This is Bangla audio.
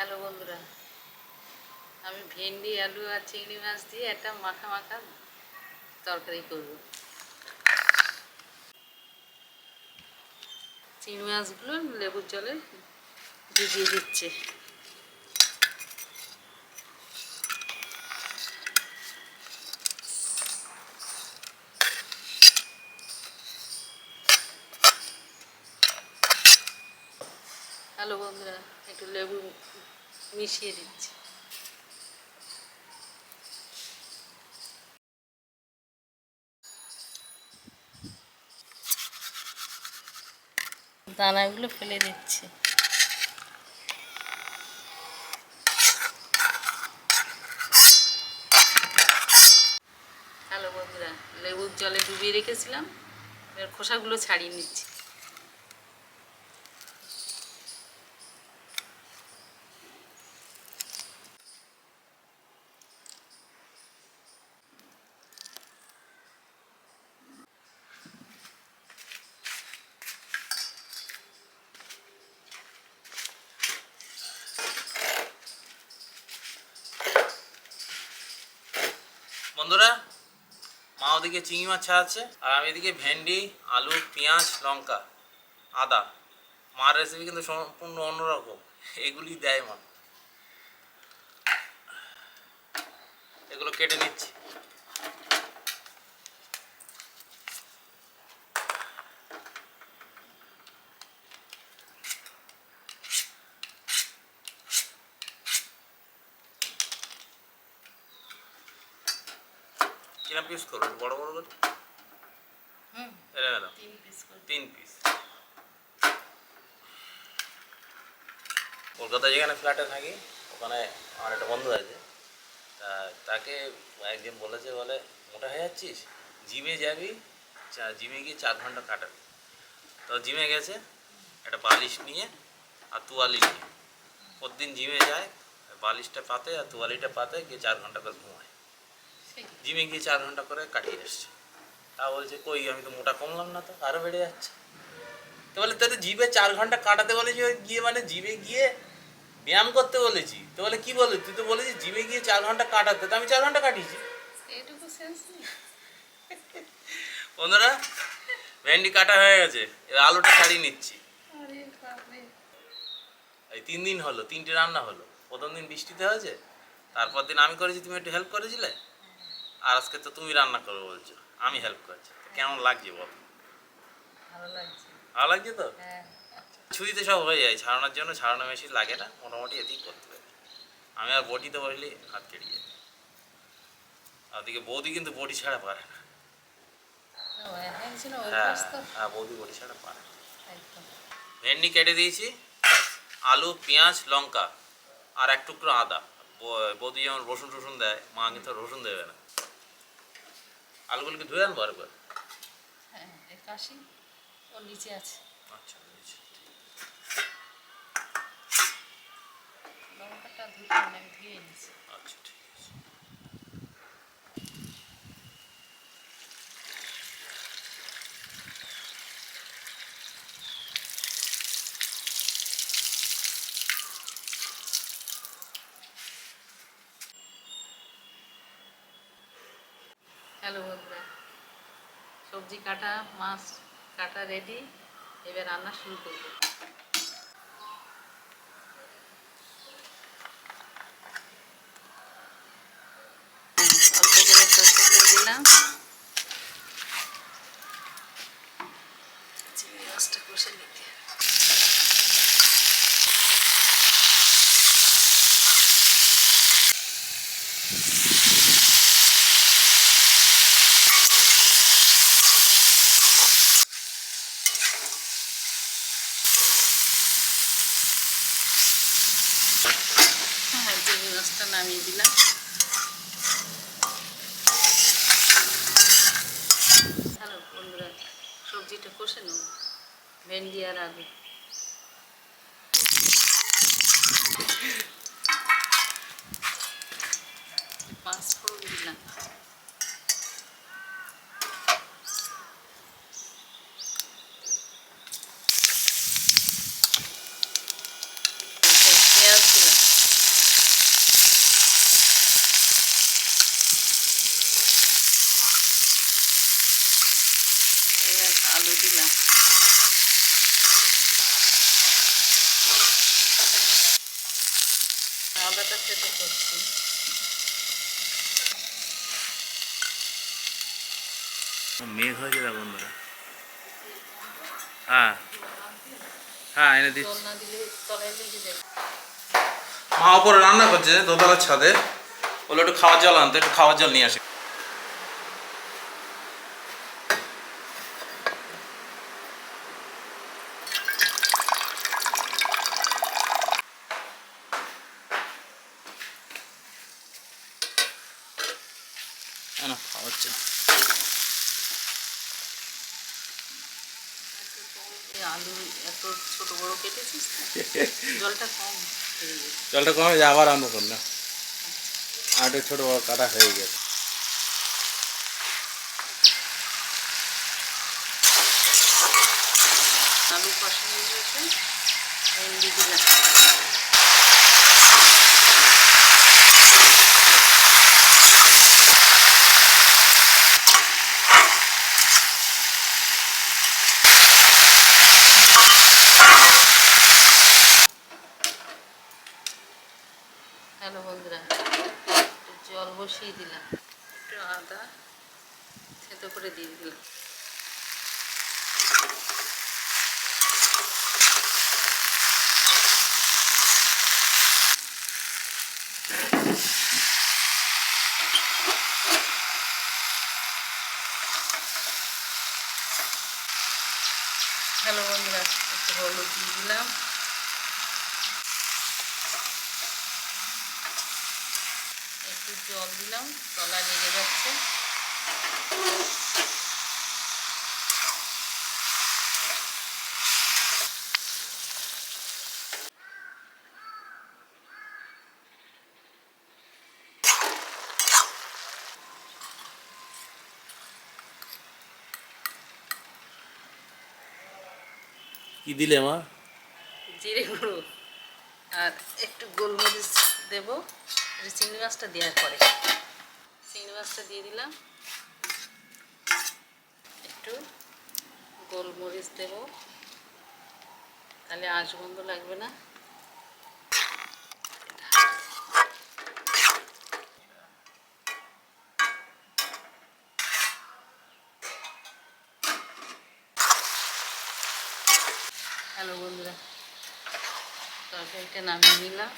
হ্যালো বন্ধুরা, আমি ভেন্ডি, আলু আর চিংড়ি মাছ দিয়ে একটা মাখা মাখা তরকারি করব। চিংড়ি মাছগুলো লেবুর জলে ভিজিয়ে দিচ্ছে। হ্যালো বন্ধুরা, একটু লেবু মিশিয়ে দিচ্ছি। দানাগুলো ফেলে দিচ্ছি। হ্যালো বন্ধুরা, লেবুর জলে ডুবিয়ে রেখেছিলাম, এবার খোসাগুলো ছাড়িয়ে নিচ্ছি। বন্ধুরা, মা ওদিকে চিংড়ি মাছ ছাড়াচ্ছে, আর আমি এদিকে ভেন্ডি, আলু, পেঁয়াজ, লঙ্কা, আদা। মার রেসিপি কিন্তু সম্পূর্ণ অন্যরকম, এগুলি দেয় মা। এগুলো কেটে নিচ্ছি। কিরম পিস করব বড় বড় করে? হুম। এটা তিন পিস করে তিন পিস কলকাতায় যেখানে ফ্ল্যাটে থাকি ওখানে আমার একটা বন্ধু আছে। তা তাকে একদিন বলেছে বলে মোটা হয়ে যাচ্ছিস? জিমে যাবি? চা- জিমে গিয়ে চার ঘণ্টা কাটাবি। তো জিমে গেছে একটা বালিশ নিয়ে আর তুয়ালি নিয়ে। প্রতিদিন জিমে যায় বালিশটা পাতে আর তুয়ালিটা পাতে গিয়ে চার ঘণ্টা করে ঘুমায়। জিমে গিয়ে চার ঘণ্টা করে কাটিয়ে এসছে তা বলছে কই আমি তো মোটা কমলাম না তো আরও বেড়ে যাচ্ছে। তো বলে তোর জিভে চার ঘণ্টা কাটাতে বলেছি গিয়ে মানে জিভে গিয়ে ব্যায়াম করতে বলেছি। তো বলে কি বলে? তুই তো বলেছিস জিমে গিয়ে চার ঘণ্টা কাটাতে। তো আমি চার ঘণ্টা কাটিয়েছি। বন্ধুরা ভেন্ডি কাটা হয়ে গেছে এবার আলুটা ছাড়িয়ে নিচ্ছি। এই তিন দিন হলো তিনটে রান্না হলো। প্রথম দিন বৃষ্টিতে হয়েছে তারপর দিন আমি করেছি তুমি একটু হেল্প করেছিলে? আর আজকে তো তুমি রান্না করবে বলছো আমি হেল্প করছি। কেমন লাগছে বল? ভালো লাগছে। ভালো লাগছে তো? হ্যাঁ। ছুরিতে সব হয়ে যায় ছাড়ানোর জন্য ছাড়ানো মেশিন লাগে না মোটামুটি এতেই করতে পারি। আমি আর বটিতে বসলে হাত কেটে যায়। ওদিকে বৌদি কিন্তু বটি ছাড়া পারে না। হ্যাঁ হ্যাঁ বৌদি বটি ছাড়া পারে ভেন্ডি কেটে দিয়েছি আলু পেঁয়াজ লঙ্কা আর এক টুকরো আদা। বৌদি যেমন রসুন টসুন দেয় মা কিন্তু রসুন দেবে না। আলুগুলোকে ধুয়ে আনব আরেকবার? হ্যাঁ কাশি ওর নিচে আছে। আচ্ছা বুঝেছি। লঙ্কাটা ধুতে আমি ধুয়ে নিয়েছি আচ্ছা ঠিক আছে হ্যালো বন্ধুরা। সবজি কাটা মাছ কাটা রেডি এবার রান্না শুরু করব অল্প করে সরষে তেল দিলাম চিংড়ি মাছটা কষে নিতে হবে। হ্যাঁ চিংড়ি মাছটা নামিয়ে দিলাম হ্যালো বন্ধুরা সবজিটা কষে নেব। ভেন্ডি আর আলু। আলু দিলাম। করছি মেঘ হয়েছে তা বন্ধুরা। হ্যাঁ। হ্যাঁ এনে দিচ্ছি। মা ওপরে রান্না করছে দোতলার ছাদে। ওগুলো একটু খাওয়ার জল আনতে একটু খাওয়ার জল নিয়ে আসে। না খাওয়াচ্ছে না আলু এত ছোট বড় কেটেছিস জলটা কম জলটা কমে যায় আবার রান্না কর না আর একটু বড় কাটা হয়ে গেছে। আলু কষা হয়ে গেছে। ভেন্ডি দিলাম হ্যালো বন্ধুরা একটু জল বসিয়ে দিলাম একটু আদা থেতো করে দিয়ে দিলাম। হ্যালো বন্ধুরা, একটু হলুদ দিয়ে দিলাম। একটু জল দিলাম তলা লেগে যাচ্ছে। কি দিলে মা? জিরে গুঁড়ো। আর একটু গোলমরিচ দেবো। চিংড়ি মাছটা দেওয়ার পরে। চিংড়ি মাছটা দিয়ে দিলাম। একটু গোলমরিচ দেবো। তাহলে আঁশ গন্ধ লাগবে না। হ্যালো বন্ধুরা তরকারিটা নামিয়ে নিলাম।